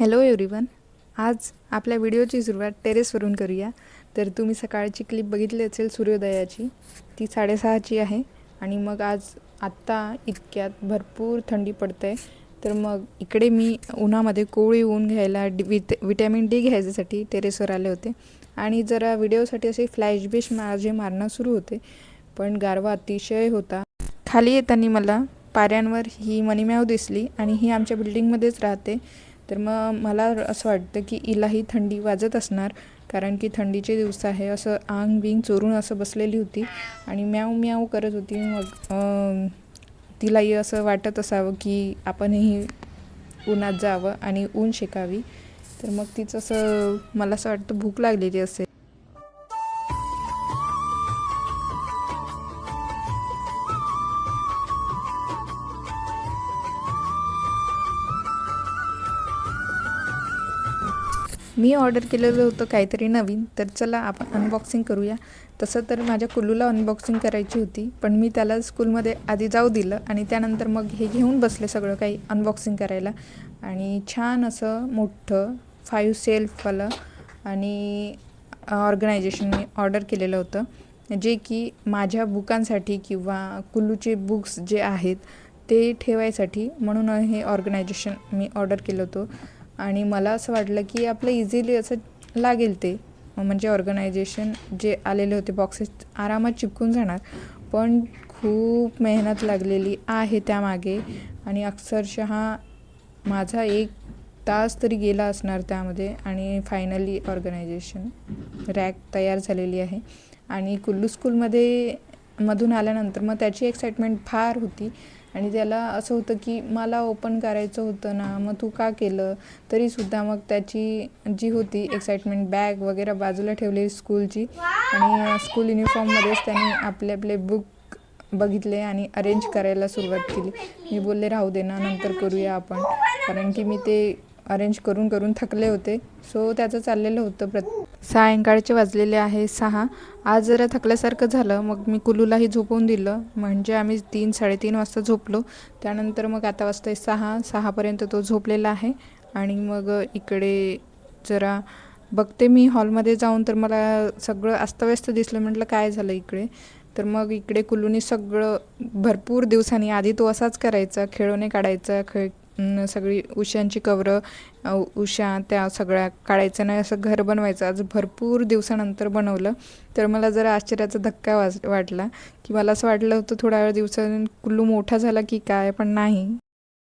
Hello everyone आज आपल्या व्हिडिओची सुरुवात टेरेसवरून करूया. तर तुम्ही सकाळची क्लिप बघितली असेल सूर्योदयाची ती साडेसहाची आहे. आणि मग आज आत्ता इतक्यात भरपूर थंडी पडते तर मग इकडे मी उन्हामध्ये कोळी ऊन घ्यायला डी विट विटॅमिन डी घ्यायच्यासाठी टेरेसवर आले होते. आणि जरा व्हिडिओसाठी असे फ्लॅशबेश माझे मारणं सुरू होते. पण गारवा अतिशय होता. खाली येताना मला पाऱ्यांवर ही मणिमॅव दिसली आणि ही आमच्या बिल्डिंगमध्येच राहते. तर मग मला असं वाटतं की हिलाही थंडी वाजत असणार कारण की थंडीचे दिवस आहे. असं आंग बिंग चोरून असं बसलेली होती आणि म्याव म्याव करत होती. मग तिलाही असं वाटत असावं की आपणही उन्हात जावं आणि ऊन शेकावी. तर मग तिचं असं मला असं वाटतं भूक लागलेली असेल. मी ऑर्डर केलेलं होतं काहीतरी नवीन तर चला आपण अनबॉक्सिंग करूया. तसं तर माझ्या कुल्लूला अनबॉक्सिंग करायची होती पण मी त्याला स्कूलमध्ये आधी जाऊ दिलं आणि त्यानंतर मग हे घेऊन बसले सगळं काही अनबॉक्सिंग करायला. आणि छान असं मोठं फाईव्ह सेल्फवालं आणि ऑर्गनायझेशन मी ऑर्डर केलेलं होतं. जे की माझ्या बुकांसाठी किंवा कुल्लूचे बुक्स जे आहेत ते ठेवायसाठी म्हणून हे ऑर्गनायझेशन मी ऑर्डर केलं होतं. आणि मला असं वाटलं की आपलं इझिली असं लागेल ते. म्हणजे ऑर्गनायझेशन जे आलेले होते बॉक्सेस आरामात चिपकून जाणार. पण खूप मेहनत लागलेली आहे त्यामागे. आणि अक्षरशः माझा एक तास तरी गेला असणार त्यामध्ये. आणि फायनली ऑर्गनायझेशन रॅक तयार झालेली आहे. आणि कुल्लू स्कूलमध्ये मधून आल्यानंतर मग त्याची एक्साइटमेंट फार होती. आणि त्याला असं होतं की मला ओपन करायचं होतं ना मग तू का केलं? तरीसुद्धा मग त्याची जी होती एक्साइटमेंट बॅग वगैरे बाजूला ठेवली स्कूलची आणि स्कूल युनिफॉर्ममध्येच त्यांनी आपले आपले बुक बघितले आणि अरेंज करायला सुरुवात केली. मी बोलले राहू दे ना नंतर करूया आपण. कारण की मी ते अरेंज करून करून थकले होते. सो त्याचं चाललेलं होतं प्रत सायंकाळचे वाजलेले आहे सहा. आज जरा थकल्यासारखं झालं. मग मी कुलूलाही झोपवून दिलं. म्हणजे आम्ही तीन साडेतीन वाजता झोपलो. त्यानंतर मग आता वाजता सहा. सहापर्यंत तो झोपलेला आहे. आणि मग इकडे जरा बघते मी हॉलमध्ये जाऊन. तर मला सगळं अस्तव्यस्त दिसलं. म्हटलं काय झालं इकडे? तर मग इकडे कुलूनी सगळं भरपूर दिवसांनी आधी तो असाच करायचा. खेळवणे काढायचा खेळ सगळी उशांची कवरं उशा त्या सगळ्या काढायचं नाही असं घर बनवायचं. आज भरपूर दिवसानंतर बनवलं. तर मला जरा आश्चर्याचा धक्का वाज वाटला की मला असं वाटलं होतं थोडा वेळ दिवसान कुल्लू मोठा झाला की काय पण नाही.